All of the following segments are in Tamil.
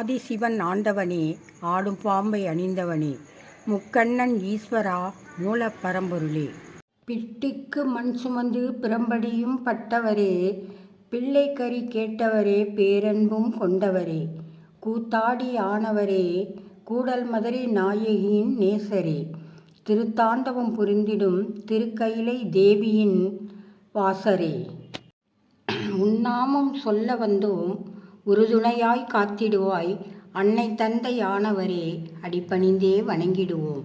ஆதிசிவன் ஆண்டவனே ஆடும் பாம்பை அணிந்தவனே முக்கண்ணன் ஈஸ்வரா மூலப்பரம்பொருளே பிட்டிக்கு மண் சுமந்து பிறம்படியும் பட்டவரே பிள்ளை கறி கேட்டவரே பேரன்பும் கொண்டவரே. கூத்தாடி ஆனவரே கூடல் மதுரை நாயகியின் நேசரே. திருத்தாண்டவம் புரிந்திடும் திருக்கயிலை தேவியின் வாசரே. உன்னாமம் சொல்ல வந்தோம் உறுதுணையாய் காத்திடுவாய். அன்னை தந்தை ஆனவரே அடிபணிந்தே வணங்கிடுவோம்.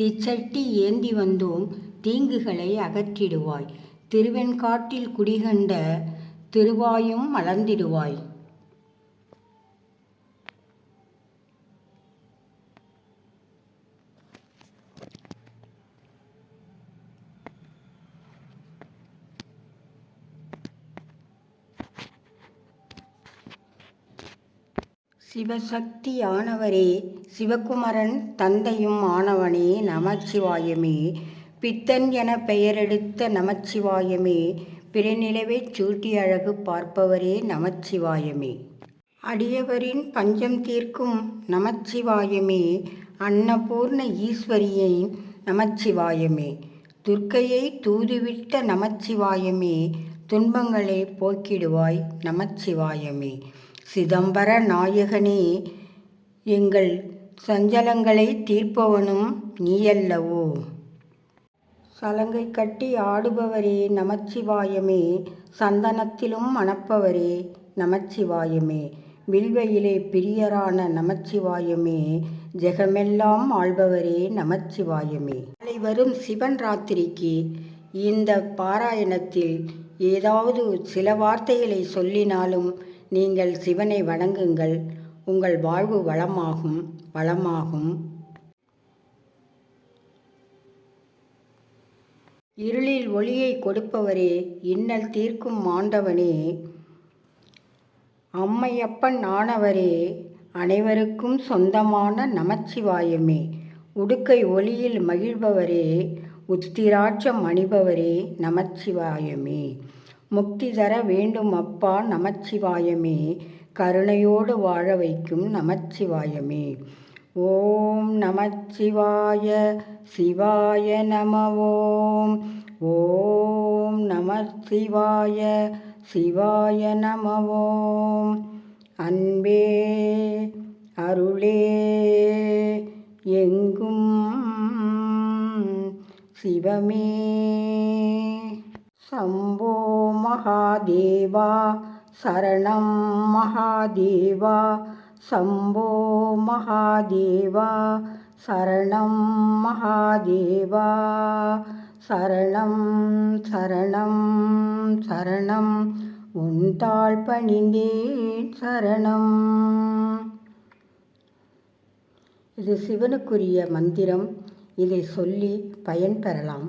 தீச்சட்டி ஏந்தி வந்தோம் தீங்குகளை அகற்றிடுவாய். திருவெண்காட்டில் குடிகண்ட திருவாயும் மலர்ந்திடுவாய். சிவசக்தி ஆனவரே சிவகுமரன் தந்தையும் ஆனவனே நமச்சிவாயமே. பித்தன் என பெயரெடுத்த நமச்சிவாயமே பிறநிலவைச் சூட்டி அழகு பார்ப்பவரே நமச்சிவாயமே. அடியவரின் பஞ்சம் தீர்க்கும் நமச்சிவாயமே அன்னபூர்ண ஈஸ்வரியை நமச்சிவாயமே. துர்க்கையை தூதுவிட்ட நமச்சிவாயமே துன்பங்களை போக்கிடுவாய் நமச்சிவாயமே. சிதம்பர நாயகனே எங்கள் சஞ்சலங்களை தீர்ப்பவனும் நீயல்லவோ? சலங்கை கட்டி ஆடுபவரே நமச்சிவாயமே. சந்தனத்திலும் மணப்பவரே நமச்சிவாயமே. வில்வையிலே பிரியரான நமச்சிவாயமே. ஜெகமெல்லாம் ஆள்பவரே நமச்சிவாயமே. நாளை வரும் சிவன் ராத்திரிக்கு இந்த பாராயணத்தில் ஏதாவது சில வார்த்தைகளை சொல்லினாலும் நீங்கள் சிவனை வணங்குங்கள். உங்கள் வாழ்வு வளமாகும் வளமாகும். இருளில் ஒளியை கொடுப்பவரே இன்னல் தீர்க்கும் மாண்டவனே அம்மையப்பன் ஆனவரே அனைவருக்கும் சொந்தமான நமச்சிவாயமே. உடுக்கை ஒளியில் மகிழ்பவரே உத்திராட்சம் அணிபவரே நமச்சிவாயமே. முக்தி தர வேண்டும் அப்பா நமச்சிவாயமே. கருணையோடு வாழ வைக்கும் நமச்சிவாயமே. ஓம் நமச்சிவாய சிவாய நம ஓம் ஓம் நமச்சிவாய சிவாய நம ஓம் அன்பே அருளே எங்கும் சிவமே. சம்போ மகாதேவா சரணம் மகாதேவா சம்போ மகாதேவா சரணம் மகாதேவா சரணம் சரணம் சரணம் உன்தாள் பணிந்தேன் சரணம் இது சிவனுக்குரிய மந்திரம். இதை சொல்லி பயன்பெறலாம்